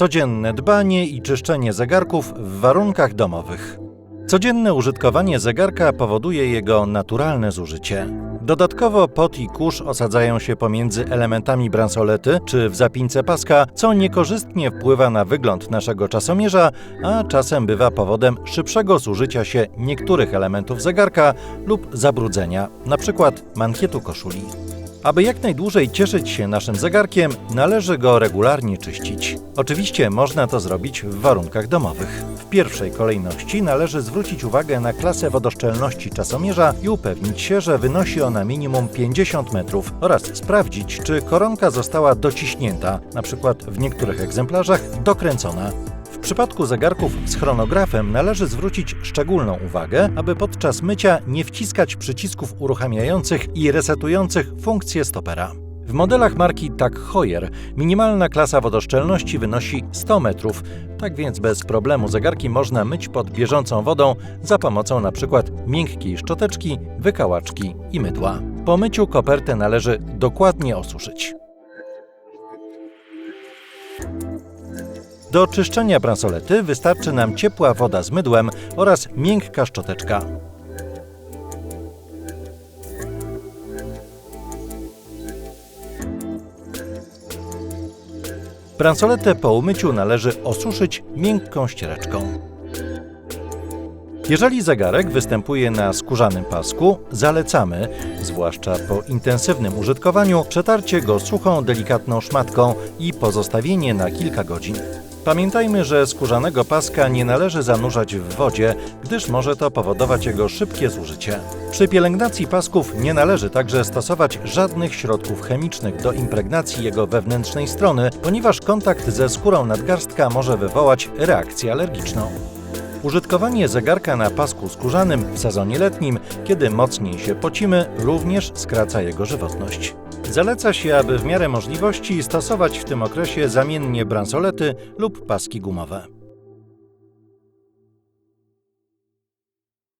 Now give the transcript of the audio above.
Codzienne dbanie i czyszczenie zegarków w warunkach domowych. Codzienne użytkowanie zegarka powoduje jego naturalne zużycie. Dodatkowo pot i kurz osadzają się pomiędzy elementami bransolety czy w zapince paska, co niekorzystnie wpływa na wygląd naszego czasomierza, a czasem bywa powodem szybszego zużycia się niektórych elementów zegarka lub zabrudzenia, np. mankietu koszuli. Aby jak najdłużej cieszyć się naszym zegarkiem, należy go regularnie czyścić. Oczywiście można to zrobić w warunkach domowych. W pierwszej kolejności należy zwrócić uwagę na klasę wodoszczelności czasomierza i upewnić się, że wynosi ona minimum 50 metrów oraz sprawdzić, czy koronka została dociśnięta, np. w niektórych egzemplarzach dokręcona. W przypadku zegarków z chronografem należy zwrócić szczególną uwagę, aby podczas mycia nie wciskać przycisków uruchamiających i resetujących funkcję stopera. W modelach marki Tag Heuer minimalna klasa wodoszczelności wynosi 100 metrów, tak więc bez problemu zegarki można myć pod bieżącą wodą za pomocą np. miękkiej szczoteczki, wykałaczki i mydła. Po myciu kopertę należy dokładnie osuszyć. Do czyszczenia bransolety wystarczy nam ciepła woda z mydłem oraz miękka szczoteczka. Bransoletę po umyciu należy osuszyć miękką ściereczką. Jeżeli zegarek występuje na skórzanym pasku, zalecamy, zwłaszcza po intensywnym użytkowaniu, przetarcie go suchą, delikatną szmatką i pozostawienie na kilka godzin. Pamiętajmy, że skórzanego paska nie należy zanurzać w wodzie, gdyż może to powodować jego szybkie zużycie. Przy pielęgnacji pasków nie należy także stosować żadnych środków chemicznych do impregnacji jego wewnętrznej strony, ponieważ kontakt ze skórą nadgarstka może wywołać reakcję alergiczną. Użytkowanie zegarka na pasku skórzanym w sezonie letnim, kiedy mocniej się pocimy, również skraca jego żywotność. Zaleca się, aby w miarę możliwości stosować w tym okresie zamiennie bransolety lub paski gumowe.